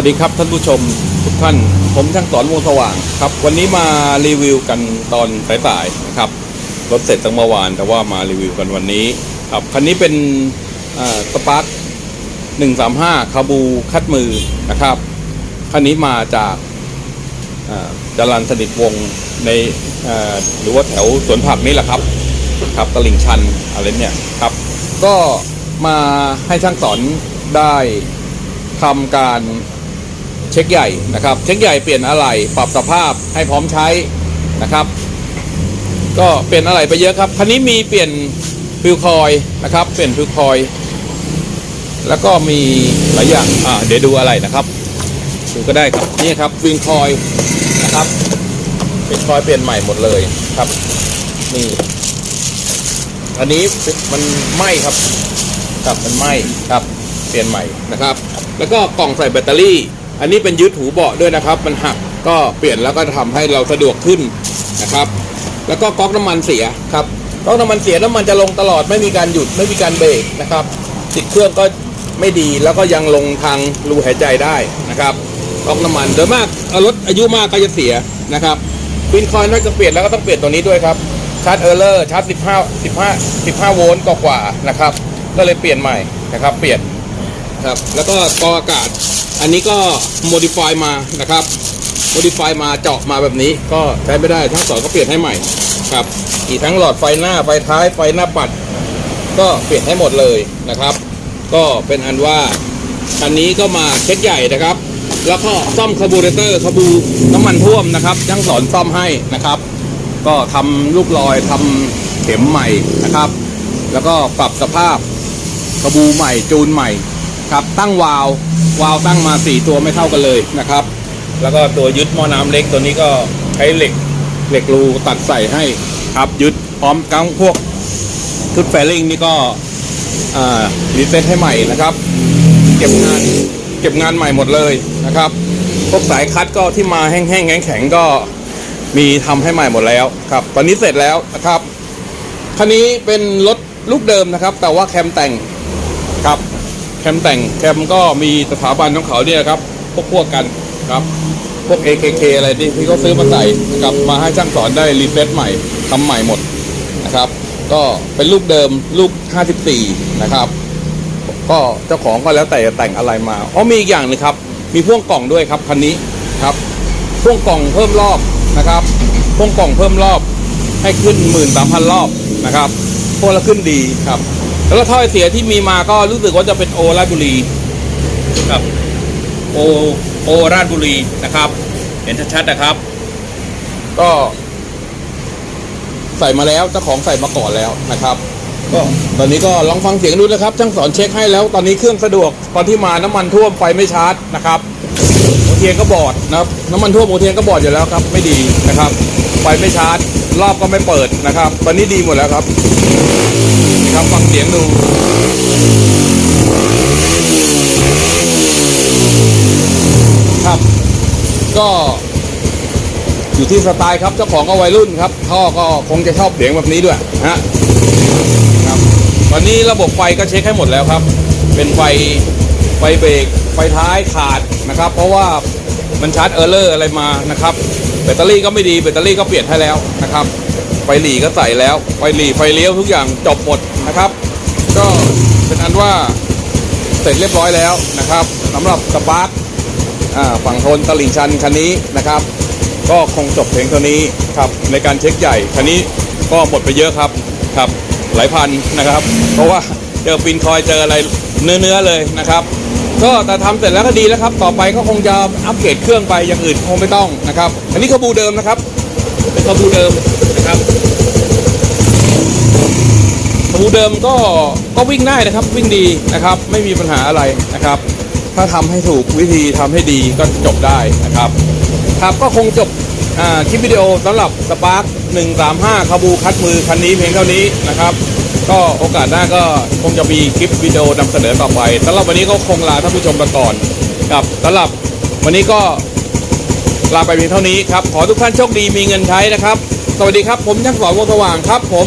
วัสดีครับท่านผู้ชมทุกท่าน ผมช่างสอนวงสว่างครับ วันนี้มารีวิวกันตอนสายๆนะครับรถเสร็จตั้งเมื่อวานแต่ว่ามารีวิวกันวันนี้ครับคันนี้เป็นสปาร์คหนึ่งสามห้าคาบูคัดมือนะครับคันนี้มาจากอ่าจรันสนิทวงในอ่าหรือว่าแถวสวนผักนี่แหละครับครับตลิ่งชันอะไรเนี่ยครับ ก็มาให้ช่างสอนได้ทำการ เช็คใหญ่นะครับ เช็คใหญ่เปลี่ยนอะไรปรับสภาพให้พร้อมใช้นะครับ ก็เปลี่ยนอะไรไปเยอะครับคันนี้มีเปลี่ยนฟิวคอยนะครับ เปลี่ยนฟิวคอย แล้วก็มีหลายอย่างอ่าเดี๋ยวดูอะไรนะครับดูก็ได้ครับนี่ครับวิงคอยนะครับวิงคอยเปลี่ยนใหม่หมดเลยครับนี่อันนี้มันไหม้ครับครับมันไหม้ครับเปลี่ยนใหม่นะครับ แล้วก็กล่องใส่แบตเตอรี่ อันนี้เป็นยึดหูเบาะด้วยนะครับ มันหักก็เปลี่ยนแล้วก็ทำให้เราสะดวกขึ้นนะครับ แล้วก็ก๊อกน้ำมันเสียครับก๊อกน้ำมันเสียน้ำมันจะลงตลอดไม่มีการหยุดไม่มีการเบรกนะครับติดเครื่องก็ไม่ดีแล้วก็ยังลงทางรูหายใจได้นะครับก๊อกน้ำมันโดยมากเอารถอายุมากก็จะเสียนะครับวินคอยน์น่าจะเปลี่ยนแล้วก็ต้องเปลี่ยนตัวนี้ด้วยครับชาร์จเออร์เลอร์ชาร์จ15 15 15โวลต์กว่าๆนะครับ ก็เลยเปลี่ยนใหม่นะครับ เปลี่ยนครับ แล้วก็กออากาศ อันนี้ก็โมดิฟายมานะครับโมดิฟายมาเจาะมาแบบนี้ก็ใช้ไม่ได้ทั้งสองก็เปลี่ยนให้ใหม่ครับ อีกทั้งหลอดไฟหน้าไฟท้ายไฟหน้าปัด ก็เปลี่ยนให้หมดเลยนะครับ ก็เป็นอันว่าอันนี้ก็มาเช็คใหญ่นะครับ แล้วก็ซ่อมคาร์บูเรเตอร์คาบูน้ำมันท่วมนะครับช่างสอนซ่อมให้นะครับ ก็ทำลูกลอยทำเข็มใหม่นะครับ แล้วก็ปรับสภาพกระบูใหม่จูนใหม่ ครับตั้งวาล์ววาล์วตั้งมาสี่ตัวไม่เท่ากันเลยนะครับ แล้วก็ตัวยึดหม้อน้ำเล็กตัวนี้ก็ใช้เหล็กเหล็กรูตัดใส่ให้ครับยึดพร้อมกังพวกชุดแฟลิงนี่ก็อ่ารีเซ็ตให้ใหม่นะครับ เก็บงานเก็บงานใหม่หมดเลยนะครับพวกสายคัดก็ที่มาแห้งๆแข็งๆก็มีทำให้ใหม่หมดแล้วครับ ตอนนี้เสร็จแล้วนะครับคันนี้เป็นรถลูกเดิมนะครับ แต่ว่าแคมแต่งครับ มแต่งแคมก็มีสถาบันของเขาเนี่ยครับพวกพวกกันครับ พวก AKK อะไรที่ที่เขาซื้อมาใส่นะครับมาให้ช่างสอนได้รีเฟซใหม่ทำใหม่หมดนะครับ ก็เป็นลูกเดิมลูก 54 นะครับ ก็เจ้าของก็แล้วแต่จะแต่งอะไรมาอ๋อมีอีกอย่างหนึงครับ มีพ่วงกล่องด้วยครับคันนี้ครับพ่วงกล่องเพิ่มรอบนะครับพ่วงกล่องเพิ่มรอบให้ขึ้นหมื่นสามพันรอบนะครับพวกละขึ้นดีครับ แล้วก็ถ้อยเสียที่มีมาก็รู้สึกว่าจะเป็นโอราชบุรีครับโอโอราชบุรีนะครับ เห็นชัดๆนะครับ ก็ ใส่มาแล้วเจ้าของใส่มาก่อนแล้วนะครับ ก็ตอนนี้ก็ลองฟังเสียงดูนะครับช่างสอนเช็คให้แล้ว ตอนนี้เครื่องสะดวกตอนที่มาน้ำมันท่วมไฟไม่ชาร์จนะครับโอเทียนก็บอดนะครับ น้ำมันท่วมโอเทียนก็บอดอยู่แล้วครับ ไม่ดีนะครับ ไฟไม่ชาร์จ รอบก็ไม่เปิดนะครับ ตอนนี้ดีหมดแล้วครับนะครับฟังเสียงดูครับ ก็อยู่ที่สไตล์ครับเจ้าของก็วัยรุ่นครับท่อก็คงจะชอบเสียงแบบนี้ด้วยนะฮะครับตอนนี้ระบบไฟก็เช็คให้หมดแล้วครับ เป็นไฟไฟเบรกไฟท้ายขาดนะครับ เพราะว่ามันชาร์จเออร์เลอร์อะไรมานะครับ ตเตอรี่ก็ไม่ดีแบตเตอรี่ก็เปลี่ยนให้แล้วนะครับ ไฟหลีก็ใส่แล้ว ไฟหลีไฟเลี้ยวทุกอย่างจบหมดนะครับ ก็เป็นอันว่าเสร็จเรียบร้อยแล้วนะครับสำหรับสปาร์คฝั่งทนตลิ่งชันคันนี้นะครับ ก็คงจบเพียงเท่านี้ครับในการเช็คใหญ่คันนี้ก็หมดไปเยอะครับครับหลายพันนะครับ เพราะว่าเจอปินคอยเจออะไรเนื้อๆเลยนะครับ ก็แต่ทำเสร็จแล้วก็ดีแล้วครับ ต่อไปก็คงจะอัปเกรดเครื่องไปอย่างอื่นคงไม่ต้องนะครับ อันนี้ขบูเดิมนะครับ เป็นขบูเดิมนะครับขบูเดิมก็ก็วิ่งได้นะครับ วิ่งดีนะครับ ไม่มีปัญหาอะไรนะครับ ถ้าทำให้ถูกวิธีทำให้ดีก็จบได้นะครับ ครับก็คงจบคลิปวิดีโอสำหรับสปาร์ค135คาบูคัดมือคันนี้เพียงเท่านี้นะครับ ก็โอกาสหน้าก็คงจะมีคลิปวิดีโอนำเสนอต่อไปสำหรับวันนี้ก็คงลาท่านผู้ชมไปก่อนครับสำหรับวันนี้ก็ลาไปเพียงเท่านี้ครับ ขอทุกท่านโชคดีมีเงินใช้นะครับ สวัสดีครับ ผมช่างสอนวงสว่างครับผม